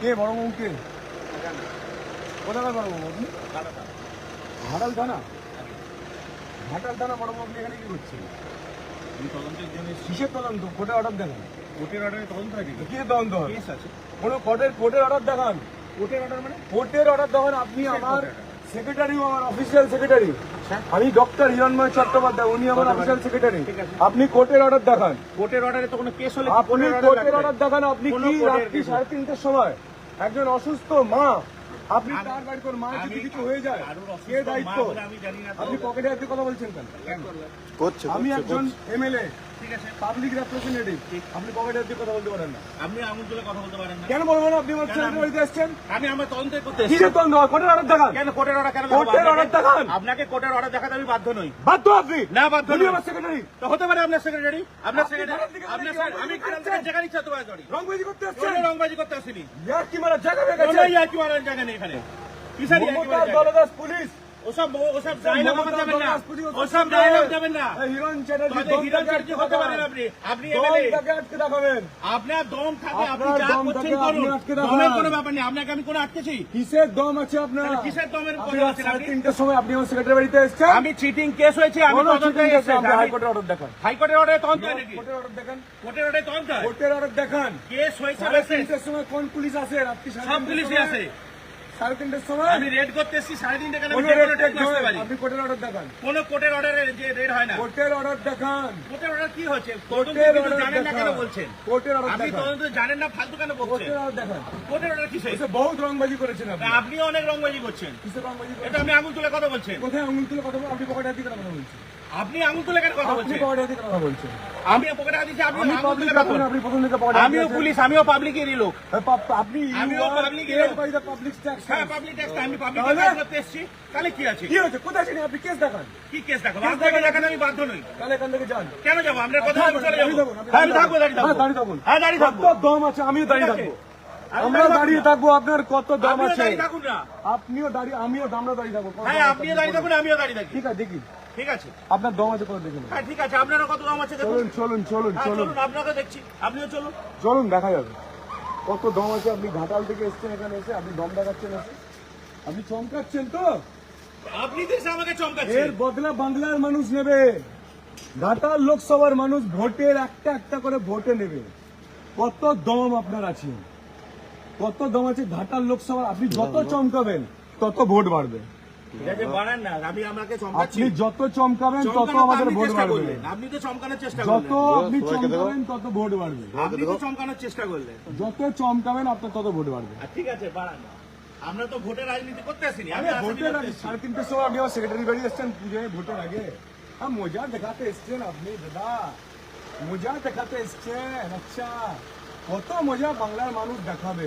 কে বড় কে? কোথাকার বড় আপনি ঘাটাল থানা ঘাটাল থানা বড় আপনি এখানে কি করছেন এই তদন্তের জন্য কিসের তদন্ত? কোর্টে অর্ডার দেখান। কোর্টের অর্ডারে তদন্ত কি তদন্ত? কেস আছে। কোনো কোর্টের কোর্টের অর্ডার দেখান। কোর্টের অর্ডার মানে? কোর্টের অর্ডার দেখান। আপনি আমার সেক্রেটারি আমার অফিসিয়াল সেক্রেটারি আমি ডক্টর হিরণময় চট্টোপাধ্যায় উনি আমার অফিসিয়াল সেক্রেটারি আপনি কোর্টের অর্ডার দেখান। কোর্টের অর্ডারে তো কোনো কেস হলে আপনি কোর্টের কোর্টের অর্ডার দেখান। আপনি কি রাত্রি সাড়ে তিনটের সময়? একজন অসুস্থ মা আপনি তার বাড়ি করে মায়ের যদি কিছু হয়ে যায় কে দায়িত্ব। আপনি পকেটে হাতে কথা বলছেন কেন কেন? আমি একজন। এমএলএ পাবলিক রেপ্রেজেন্টেটিভ আপনি পকেটে হাতে কথা বলতে পারেন না? আপনি আঙুল তুলে কথা বলতে পারেন না। কেন বলবেন আপনি আমার ছেলের বাড়িতে এসেছেন। আমি আমার তদন্ত করতে কি এসেছি। কোর্টের অর্ডার দেখান। কেন কোর্টের অর্ডার কেন কোর্টের দেখাবো? দেখান। আপনাকে কোর্টের অর্ডার দেখাতে আমি বাধ্য নই। বাধ্য আপনি? না, বাধ্য নই। আমার সেক্রেটারি তো হতে পারে আপনার সেক্রেটারি আপনার সেক্রেটারি আপনার আমি কি থেকে রংবাজি করতে রংবাজি করতে আসিনি। ইয়ার কি মারা জায়গা হয়ে নেই এখানে। কিসের ইয়ার্কি মমতার মারার পুলিশ। ওসব ওসব ডায়লগ মমতার যাবেন না। ওসব ডায়লগ যাবেন না। হিরণ চ্যাটার্জি হিরণ চ্যাটার্জি হতে পারেন আপনি। আপনি এমএলএ। আটকে দেখাবেন। আপনার দম থাকে আপনি যা করছেন করুন। আপনি আটকে দেখান। দমের কোনো ব্যাপার নেই আপনাকে আমি কোনো আটকেছি। কিসের দম আছে আপনার? কিসের দমের উপর আপনি রাত আছেন সাড়ে আপনি? তিনটের সময় আপনি আমার সেক্রেটারি বাড়িতে এসেছেন? আমি চিটিং কেস হয়েছে আমি তদন্তে এসেছি। আপনি হাইকোর্টের অর্ডার দেখান। হাইকোর্টের অর্ডারে তদন্ত হয় নাকি? কোর্টের অর্ডার দেখান। কোর্টের অর্ডারে তদন্ত হয়? কোর্টের অর্ডার দেখান। কেস হয়েছে সময় কোন পুলিশ রাত্রি সব পুলিশই আছে। সাড়ে তিনটের সময়? আমি রেড করতে এসেছি সাড়ে তিনটে কেন? আমি কোনো যে কোনো রেড টেক আসতে পারি। আপনি কোর্টের অর্ডার দেখান। কোনো কোর্টের অর্ডারে যে রেড হয় না। কোর্টের অর্ডার দেখান। কোর্টের অর্ডার কি হচ্ছে? কোর্টের অর্ডার জানেন না কেন বলছেন? কোর্টের অর্ডার আপনি তদন্ত জানেন না ফালতু কেন বলছেন? কোর্টের অর্ডার দেখান। কোর্টের অর্ডার এসে বহুত রংবাজি করেছেন আপনি। আপনিও অনেক রংবাজি করছেন। কিসের রংবাজি এটা আপনি আঙুল তুলে কথা বলছেন কোথায় আঙুল তুলে কথা আপনি পকেটে হাতে কথা বলছেন? আপনি আঙুল তুলে কেন কথা বলছেন? কথা বলছেন। আমি পকেটে হাত দিচ্ছি আপনি আঙুল তুলে কথা বলছেন। আপনি প্রথম থেকে পকেটে আমিও পুলিশ পাবলিকেরই লোক। আপনি tax হ্যাঁ পাবলিক ট্যাক্স আমি পাবলিক ট্যাক্স করতে এসেছি। তাহলে কি আছে? কি হয়েছে? কোথায় ছিলেন আপনি কেস দেখান? কি কেস দেখাবো? কেস আপনাকে দেখান। আমি বাধ্য নই। তাহলে এখান থেকে যান। কেন যাব? আপনার কথা আমি চলে দাঁড়িয়ে যাব। আমি থাকব দাঁড়িয়ে থাকব। দাঁড়িয়ে থাকুন। হ্যাঁ দাঁড়িয়ে থাকব। দম আছে? আমিও দাঁড়িয়ে থাকব। আমরা দাঁড়িয়ে দাঁড়িয়ে থাকব। আপনার কত দাম আছে? আপনিও দাঁড়িয়ে আমিও আমরা দাঁড়িয়ে থাকব হ্যাঁ আপনিও দাঁড়িয়ে। থাকুন আমিও দাঁড়িয়ে থাকি। ঠিক আছে দেখি। ঠিক আছে? আপনার দম আছে কত দেখুন হ্যাঁ ঠিক আছে আপনারও কত দাম আছে দেখুন। চলুন চলুন চলুন হ্যাঁ চলুন। চলুন আপনাকে দেখছি। আপনিও চলুন। চলুন দেখা যাবে। কত দম আছে আপনি ঘাটাল থেকে এসছেন এখানে এসে আপনি দম দেখাচ্ছেন এসে। আপনি চমকাচ্ছেন তো? আপনি তো আমাকে এর বদলা বাংলার মানুষ নেবে। ঘাটাল লোকসভার মানুষ ভোটের একটা একটা করে ভোটে নেবে। কত দম আপনার আছে? কত দম আছে ঘাটাল লোকসভা আপনি যত চমকাবেন তত ভোট বাড়বে। আপনি যত চমকাবেন তত আমাদের ভোট বাড়বে। আপনি তো চমকানোর চেষ্টা যত আপনি চমকাবেন তত ভোট বাড়বে। আপনি তো চমকানোর চেষ্টা করলেন। যত চমকাবেন আপনার তত ভোট বাড়বে। ঠিক আছে বাড়ান আমরা তো ভোটের রাজনীতি করতে আসিনি আমি ভোটের সাড়ে তিনটের সময় আপনি আমার সেক্রেটারি বাড়ি এসছেন পুজোয় ভোটের আগে। হ্যাঁ মজা দেখাতে এসছেন আপনি দাদা। মজা দেখাতে এসছেন আচ্ছা। কত মজা বাংলার মানুষ দেখাবে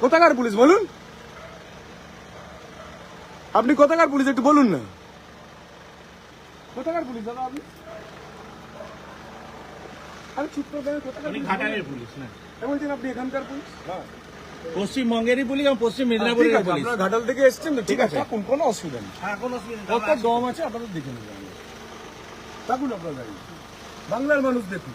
কোথাকার পুলিশ? বলুন। আপনি কোথাকার পুলিশ? একটু বলুন না। কোথাকার পুলিশ দাদা আপনি? আরে চুপ করে কোথাকার ঘাটালের পুলিশ না। বলছেন আপনি এখানকার পুলিশ? পশ্চিমবঙ্গেরই পুলিশ এবং পশ্চিম ঠিক মেদিনীপুরের পুলিশ। আপনারা ঘাটাল থেকে এসছেন তো ঠিক আছে। কোনো অসুবিধা নেই। হ্যাঁ কোনো অসুবিধা নেই, কত দম আছে আপনাদের দেখে নেবেন। থাকুন আপনার দাঁড়িয়ে। বাংলার মানুষ দেখুন।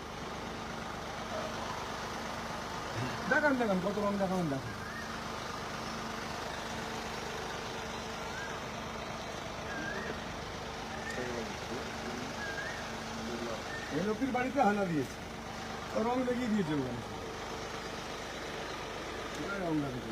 দেখান দেখান, কত রং দেখান দেখান। এই লোকের বাড়িতে হানা দিয়েছে। ও রং দেখিয়ে দিয়েছে ওখানে বাংলায় আমরা থেকে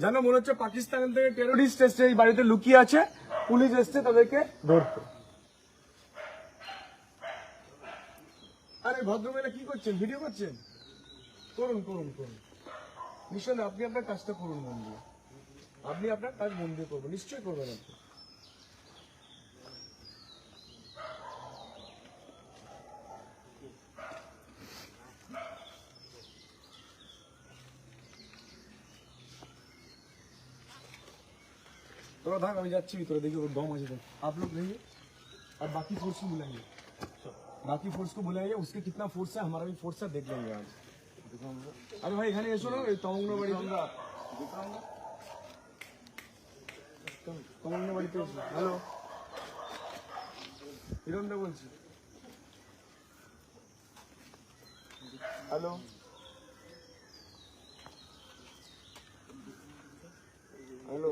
যেন মনে হচ্ছে পাকিস্তান থেকে টেরোরিস্ট এসছে, এই বাড়িতে লুকিয়ে আছে, পুলিশ এসছে তাদেরকে ধরতে। আরে ভদ্রমেলা কি করছেন? ভিডিও করছেন? করুন করুন করুন। নিশ্চয় আপনি আপনার কাজটা করুন, মন দিয়ে। আপনি আপনার কাজ মন দিয়ে করবেন, নিশ্চয়ই করবেন আপনি। थोड़ा भाग अभी जाच्छी भी थोड़ा देखिए वो दम है आप लोग रहिए और बाकी फोर्स को बुलाइए बाकी फोर्स को बुलाइए उसके कितना फोर्स है हमारा भी फोर्स है देख लेंगे आज अरे भाई এখানে এসো না এই তমঙ্গ বাড়িতে তমঙ্গ বাড়িতে এসো হ্যালো হিরণদা বলছি হ্যালো হ্যালো